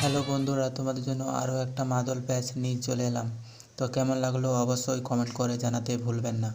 Hello বন্ধুরা, তোমাদের জন্য আরও একটা মাদল প্যাচ নিয়ে চলে এলাম। তো কেমন লাগল অবশ্যই কমেন্ট করে জানাতে ভুলবেন না।